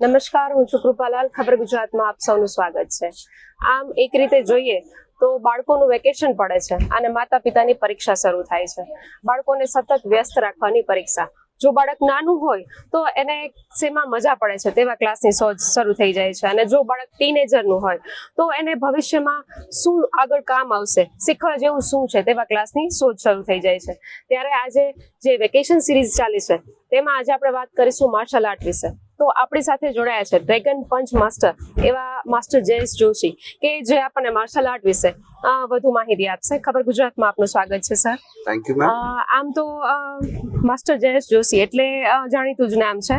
નમસ્કાર, હું છું કૃપાલાલ. ખબર ગુજરાતમાં આપ સૌનું સ્વાગત છે. આમ એક રીતે જોઈએ તો બાળકોનું વેકેશન પડે છે અને માતા પિતાની પરીક્ષા શરૂ થાય છે. બાળકોને સતત વ્યસ્ત રાખવાની પરીક્ષા. જો બાળક નાનું હોય તો એને શેમાં મજા પડે છે તેવા ક્લાસની શોધ શરૂ થઈ જાય છે. અને જો બાળક ટીનેજરનું હોય તો એને ભવિષ્યમાં શું આગળ કામ આવશે શીખવા જેવું શું છે તેવા ક્લાસની શોધ શરૂ થઈ જાય છે. ત્યારે આજે જે વેકેશન સિરીઝ ચાલી છે તેમાં આજે આપણે વાત કરીશું માર્શલ આર્ટ વિશે. તો આપણી સાથે જોડાયા છે ડ્રેગન પંચ માસ્ટર એવા માસ્ટર જયેશ જોશી કે જે આપણને માર્શલ આર્ટ વિશે વધુ માહિતી આપશે. ખબર ગુજરાતમાં આપનું સ્વાગત છે સર. થેન્ક યુ આમ તો માસ્ટર જયેશ જોશી એટલે જાણીતું જ નામ છે.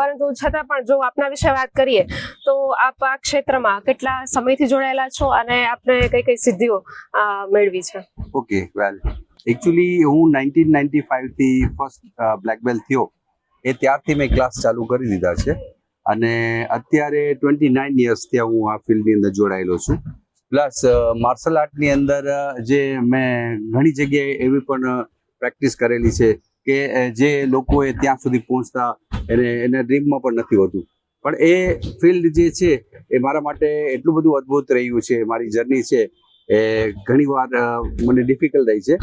પરંતુ છતાં પણ જો આપના વિશે વાત કરીએ તો આપ આ ક્ષેત્રમાં કેટલા સમયથી જોડાયેલા છો અને આપને કઈ કઈ સિદ્ધિઓ મેળવી છે? ઓકે વેલ એકચ્યુઅલી હું નાઇન્ટીન નાઇન્ટી ફાઇવથી ફર્સ્ટ બ્લેક બેલ્ટ થયો. એ ત્યારથી મેં ક્લાસ ચાલુ કરી દીધા છે. અને અત્યારે ટ્વેન્ટી નાઇન યર્સથી હું આ ફિલ્ડની અંદર જોડાયેલો છું. પ્લસ માર્શલ આર્ટની અંદર જે મેં ઘણી જગ્યાએ એવી પણ પ્રેક્ટિસ કરેલી છે કે જે લોકોએ ત્યાં સુધી પહોંચતા એને એને ડ્રીમમાં પણ નથી હોતું. પણ એ ફિલ્ડ જે છે, એ મારા માટે એટલું બધું અદ્ભુત રહ્યું છે, મારી જર્ની છે. એ ઘણીવાર મને ડિફિકલ્ટ રહી છે.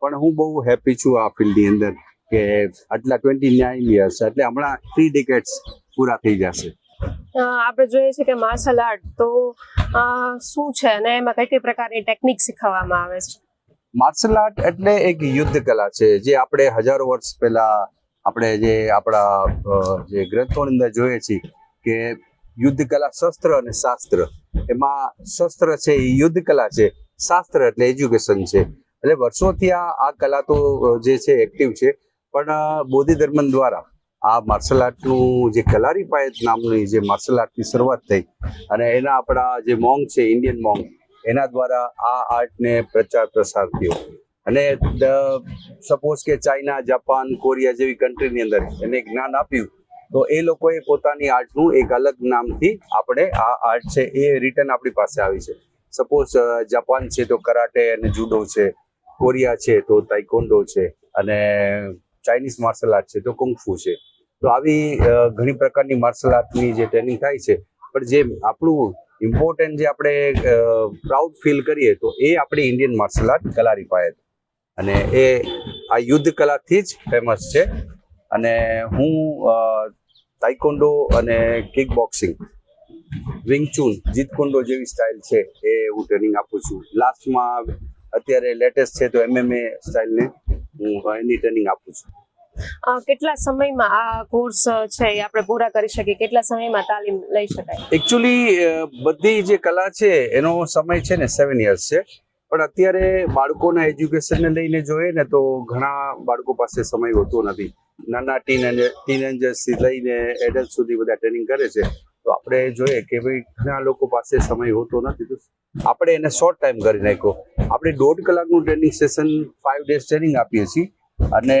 પણ હું બહુ હેપી છું આ ફિલ્ડની અંદર. કે આટલા ટ્વેન્ટી નાઇન યર્સ એટલે હમણાં થ્રી ડિકેટ્સ પૂરા થઈ જશે આપણે જોઈએ છે કે માર્શલ આર્ટ તો શું છે અને એમાં કઈ કઈ પ્રકારની ટેકનિક શીખવવામાં આવે છે? માર્શલ આર્ટ એટલે એક યુદ્ધ કલા છે જે આપણે હજારો વર્ષ પહેલા આપણે જે આપણા જે ગ્રંથોની અંદર જોઈએ છીએ કે યુદ્ધ કલા શસ્ત્ર અને શાસ્ત્ર. એમાં શસ્ત્ર છે એ યુદ્ધ કલા છે શાસ્ત્ર એટલે એજ્યુકેશન છે. એટલે વર્ષોથી આ આ કલા તો જે છે એક્ટિવ છે. પણ બોધિ ધર્મ દ્વારા આ માર્શલ આર્ટનું જે કલારી પાયત નામની જે માર્શલ આર્ટની શરૂઆત થઈ અને એના આપણા જે મોંગ છે ઇન્ડિયન મોંગ એના દ્વારા આ આર્ટને પ્રચાર પ્રસાર થયો. અને સપોઝ કે ચાઇના જાપાન કોરિયા જેવી કન્ટ્રીની અંદર એને જ્ઞાન આપ્યું, તો એ લોકોએ પોતાની આર્ટનું એક અલગ નામથી આપણે આ આર્ટ છે એ રિટર્ન આપણી પાસે આવી છે. સપોઝ જાપાન છે તો કરાટે અને જુડો છે કોરિયા છે તો તાઇકોન્ડો છે અને ચાઇનીઝ માર્શલ આર્ટ છે તો કુંગફુ છે. તો આવી ઘણી પ્રકારની માર્શલ આર્ટની જે ટ્રેનિંગ થાય છે, પણ જે આપણું ઇમ્પોર્ટન્ટ જે આપણે પ્રાઉડ ફીલ કરીએ, તો એ આપણી Indian martial art Kalaripayattu અને એ આ યુદ્ધ કલાથી જ ફેમસ છે. અને હું તાઇકોન્ડો અને કિક બોક્સિંગ વિંગચુન જીતકોન્ડો જેવી સ્ટાઇલ છે, એ હું ટ્રેનિંગ આપું છું. લાસ્ટમાં અત્યારે લેટેસ્ટ છે તો એમએમએ સ્ટાઇલને હું એની ટ્રેનિંગ આપું છું. કેટલા સમયમાં આ કોર્સ છે એ આપણે પૂરા કરી શકીએ? કેટલા સમયમાં તાલીમ લઈ શકાય? એકચ્યુઅલી બધી જે કલા છે એનો સમય છે ને સેવન યર્સ છે. પણ અત્યારે બાળકોના એજ્યુકેશનને લઈને જોઈએ ને તો ઘણા બાળકો પાસે સમય હોતો નથી. નાના ટીન ટીનેજર્સથી લઈને એડલ્ટ સુધી બધા ટ્રેનિંગ કરે છે. તો આપણે જોઈએ કે ભાઈ ઘણા લોકો પાસે સમય હોતો નથી. તો આપણે એને શોર્ટ ટાઈમ કરી નાખ્યો. આપણે દોઢ કલાકનું training session five days training આપીએ છીએ અને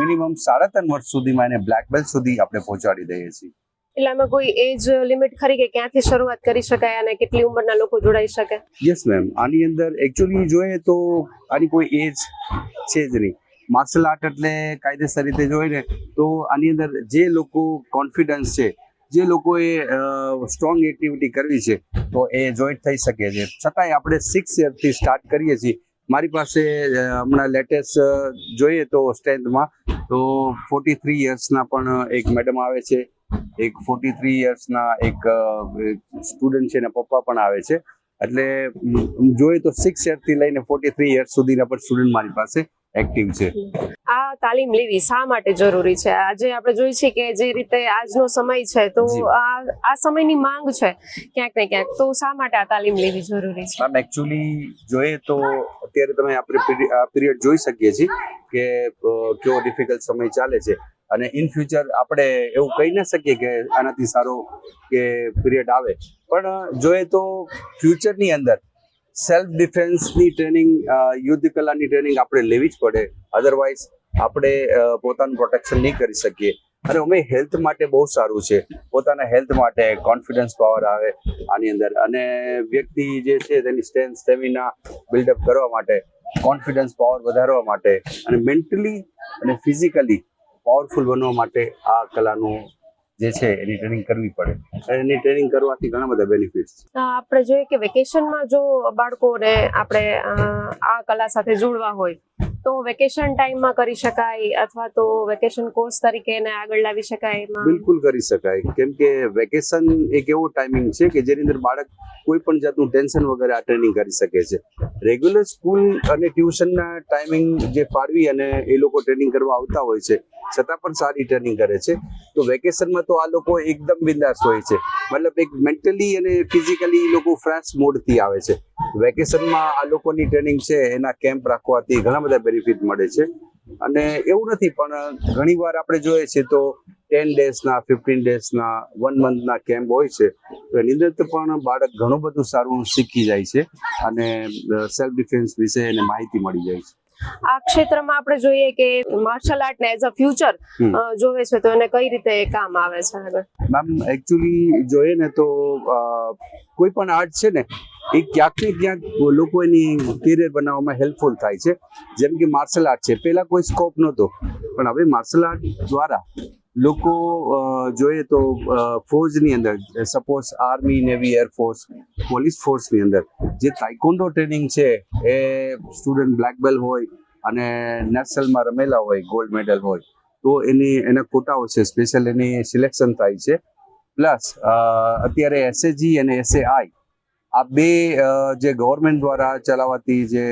મિનિમમ સાડા ત્રણ વર્ષ સુધીમાં એને બ્લેક બેલ્ટ સુધી આપણે પહોંચાડી દઈએ છીએ. એટલે આમાં કોઈ એજ લિમિટ ખરી કે ક્યાંથી શરૂઆત કરી શકાય અને કેટલી ઉંમરના લોકો જોડાઈ શકે? યસ મેમ આની અંદર એકચ્યુઅલી જોઈએ તો આની કોઈ એજ છે જ નહીં. માર્શલ આર્ટ એટલે કાયદેસર રીતે જોઈએ ને તો આની અંદર જે લોકો કોન્ફિડન્સ છે જે લોકોએ સ્ટ્રોંગ એક્ટિવિટી કરવી છે, તો એ જોઈન્ટ થઈ શકે છે. છતાંય આપણે સિક્સ યરથી સ્ટાર્ટ કરીએ છીએ. મારી પાસે હમણાં લેટેસ્ટ જોઈએ તો સ્ટ્રેન્થમાં તો ફોર્ટી થ્રી યર્સના પણ એક મેડમ આવે છે. એક ફોર્ટી થ્રી યર્સના એક સ્ટુડન્ટ છે એના પપ્પા પણ આવે છે. એટલે જોઈએ તો સિક્સ યરથી લઈને ફોર્ટી થ્રી યર્સ સુધીના પણ સ્ટુડન્ટ મારી પાસે એક્ટિવ છે. આ તાલીમ લેવી શા માટે જરૂરી છે? આજે આપણે જોઈ છે કે જે રીતે આજનો સમય છે તો આ આ સમયની માંગ છે ક્યાંક ને ક્યાંક. તો શા માટે આ તાલીમ લેવી જરૂરી છે? મેમ એકચ્યુઅલી જોઈએ તો અત્યારે તમે આપણે પીરિયડ જોઈ શકીએ છીએ કે કેવો ડિફિકલ્ટ સમય ચાલે છે. અને ઇન ફ્યુચર આપણે એવું કહી ના શકીએ કે આનાથી સારો કે પીરિયડ આવે. પણ જોઈએ તો ફ્યુચરની અંદર સેલ્ફ ડિફેન્સની ટ્રેનિંગ યુદ્ધ કલાની ટ્રેનિંગ આપણે લેવી જ પડે. અધરવાઇઝ આપણે પોતાનું પ્રોટેક્શન નહીં કરી શકીએ. અને અમે હેલ્થ માટે બહુ સારું છે. પોતાના હેલ્થ માટે કોન્ફિડન્સ પાવર આવે આની અંદર. અને વ્યક્તિ જે છે, તેની સ્ટ્રેન્થ સ્ટેમિના બિલ્ડઅપ કરવા માટે કોન્ફિડન્સ પાવર વધારવા માટે અને મેન્ટલી અને ફિઝિકલી પાવરફુલ બનવા માટે આ કલાનું જે છે એની ટ્રેનિંગ કરવી પડે. અને એની ટ્રેનિંગ કરવાથી ઘણા બધા બેનિફિટ્સ છે. આપણે જોઈએ કે વેકેશનમાં જો બાળકોને આપણે અ, આ કલા સાથે જોડવા હોય તો વેકેશન ટાઈમમાં કરી શકાય અથવા તો વેકેશન કોર્સ તરીકે એને આગળ લાવી શકાય એમાં? બિલકુલ કરી શકાય. કેમ કે વેકેશન એક એવો ટાઈમિંગ છે કે જેની અંદર બાળક કોઈ પણ જાતનું ટેન્શન વગર આ ટ્રેનિંગ કરી શકે છે. રેગ્યુલર સ્કૂલ અને ટ્યુશનના ટાઈમિંગ જે ફાળવી અને એ લોકો ટ્રેનિંગ કરવા આવતા હોય છે, છતાં પણ સારી ટ્રેનિંગ કરે છે. તો વેકેશનમાં તો આ લોકો એકદમ બિંદાસ હોય છે. મતલબ એક મેન્ટલી અને ફિઝિકલી લોકો ફ્રેશ મોડથી આવે છે. વેકેશનમાં આ લોકોની ટ્રેનિંગ છે, એના કેમ્પ રાખવાથી ઘણા બધા બેનિફિટ મળે છે. અને એવું નથી પણ ઘણી વાર આપણે જોઈએ છીએ તો ટેન ડેઝના ફિફ્ટીન ડેઝના વન મંથના કેમ્પ હોય છે તો એની અંદર પણ બાળક ઘણું બધું સારું શીખી જાય છે અને સેલ્ફ ડિફેન્સ વિશે એને માહિતી મળી જાય છે. આ ક્ષેત્રમાં આપણે જોઈએ કે માર્શલ આર્ટ ને એઝ અ ફ્યુચર. જોવે છે તો એને કઈ રીતે કામ આવે છે મેમ એકચ્યુઅલી જોઈએ ને તો કોઈ પણ આર્ટ છે ને, એ ક્યાંક ને ક્યાંક લોકો એની કેરિયર બનાવવામાં હેલ્પફુલ થાય છે. જેમ કે માર્શલ આર્ટ છે. પહેલા કોઈ સ્કોપ નહોતો. પણ હવે માર્શલ આર્ટ દ્વારા લોકો જોઈએ તો ફોજની અંદર suppose army navy air force police ફોર્સની અંદર, જે તાઇકોન્ડો ટ્રેનિંગ છે, એ સ્ટુડન્ટ બ્લેક બેલ હોય અને નેશનલમાં રમેલા હોય ગોલ્ડ મેડલ હોય, તો એની, એના કોટાઓ છે. સ્પેશિયલ એની સિલેક્શન થાય છે. પ્લસ અત્યારે એસએજી અને એસએઆઈ આ બે જે ગવર્મેન્ટ દ્વારા ચલાવાતી જે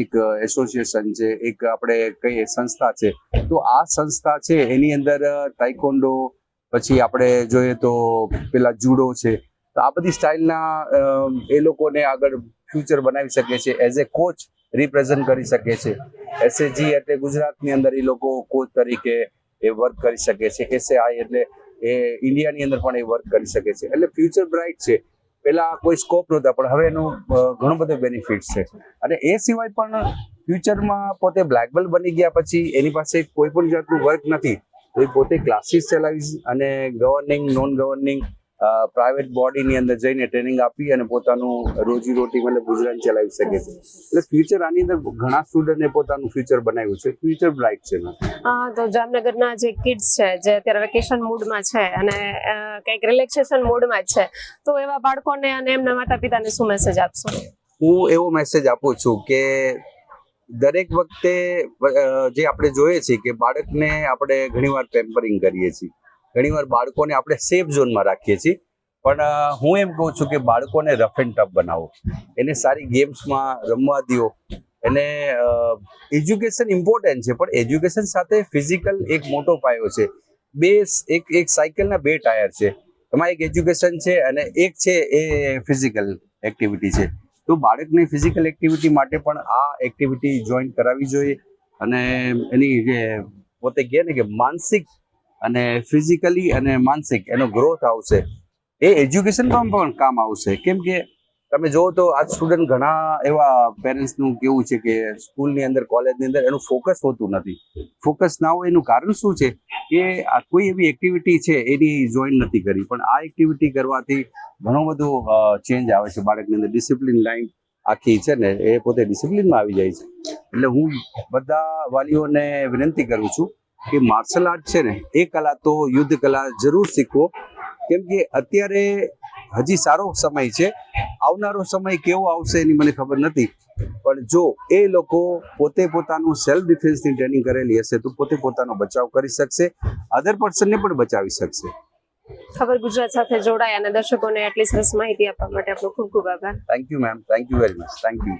એક એસોસિએશન છે, એક આપણે કહીએ સંસ્થા છે, તો આ સંસ્થા છે, એની અંદર ટાઇકોન્ડો પછી આપણે જોઈએ તો પેલા જુડો છે, તો આ બધી સ્ટાઇલના એ લોકોને આગળ ફ્યુચર બનાવી શકે છે એઝ એ કોચ રિપ્રેઝન્ટ કરી શકે છે. એસએજી એટલે ગુજરાતની અંદર એ લોકો કોચ તરીકે એ વર્ક કરી શકે છે એસએઆઈ એટલે એ ઇન્ડિયાની અંદર પણ એ વર્ક કરી શકે છે. એટલે ફ્યુચર બ્રાઇટ છે. પેલા કોઈ સ્કોપ નહોતા, પણ હવે એનું ઘણો બધો બેનિફિટ છે. અને એ સિવાય પણ ફ્યુચરમાં પોતે બ્લેક બેલ્ટ બની ગયા પછી એની પાસે કોઈ પણ જાતનું વર્ક નથી. તો એ પોતે ક્લાસીસ ચલાવી અને ગવર્નિંગ નોન ગવર્નિંગ પ્રાઇવેટ બોડીની અંદર જઈને ટ્રેનિંગ આપી અને પોતાનું રોજીરોટી મતલબ ગુજરાન ચલાવી શકે છે. એટલે ફ્યુચર આની અંદર ઘણા સ્ટુડન્ટે પોતાનું ફ્યુચર બનાવ્યું છે. ફ્યુચર બ્રાઇટ છે હા તો જામનગરના જે કિડ્સ છે જે અત્યારે વેકેશન મૂડમાં છે અને કંઈક રિલેક્સેશન મૂડમાં છે તો એવા બાળકોને અને એમના માતા પિતાને શું મેસેજ આપશો? હું એવો મેસેજ આપું છું કે દરેક વખતે જે આપણે જોઈએ છીએ કે બાળકને આપણે ઘણીવાર પેમ્પરિંગ કરીએ છીએ. ઘણીવાર બાળકોને આપણે સેફ ઝોનમાં રાખીએ છીએ. પણ હું એમ કહું છું કે બાળકોને રફ એન્ડ ટફ બનાવો. એને સારી ગેમ્સમાં રમવા દો. એને એજ્યુકેશન ઇમ્પોર્ટન્ટ છે, પણ એજ્યુકેશન સાથે ફિઝિકલ એક મોટો પાયો છે. બે એક એક સાયકલના બે ટાયર છે. એમાં એક એજ્યુકેશન છે અને એક છે એ ફિઝિકલ એક્ટિવિટી છે. તો બાળકને ફિઝિકલ એક્ટિવિટી માટે પણ આ એક્ટિવિટી જોઈન કરાવવી જોઈએ. અને એની જે પોતે કહે ને કે માનસિક અને ફિઝિકલી અને માનસિક એનો ગ્રોથ આવશે. એ એજ્યુકેશનમાં પણ કામ આવશે. કેમ કે તમે જુઓ તો આજ સ્ટુડન્ટ ઘણા એવા પેરેન્ટ્સનું કેવું છે કે સ્કૂલની અંદર કોલેજની અંદર એનું ફોકસ હોતું નથી. ફોકસ ના હોય એનું કારણ શું છે? કે આ કોઈ એવી એક્ટિવિટી છે એની જોઈન નથી કરી. પણ આ એક્ટિવિટી કરવાથી ઘણો બધો ચેન્જ આવે છે બાળકની અંદર. ડિસિપ્લિન લાઈન આખી છે ને, એ પોતે ડિસિપ્લિનમાં આવી જાય છે. એટલે હું બધા વાલીઓને વિનંતી કરું છું કે માર્શલ આર્ટ છે ને એ કલા તો યુદ્ધ કલા જરૂર શીખવો. કેમ કે અત્યારે હજી સારો સમય છે. આવનારો સમય કેવો આવશે એની મને ખબર નથી. પણ જો એ લોકો પોતે પોતાનું સેલ્ફ ડિફેન્સની ટ્રેનિંગ કરેલી હશે તો પોતે પોતાનો બચાવ કરી શકશે. અધર પર્સનને પણ બચાવી શકશે. ખબર ગુજરાત સાથે જોડાય અને દર્શકોને આટલી સરસ માહિતી આપવા માટે આપનો ખૂબ ખૂબ આભાર. Thank you ma'am thank you very much thank you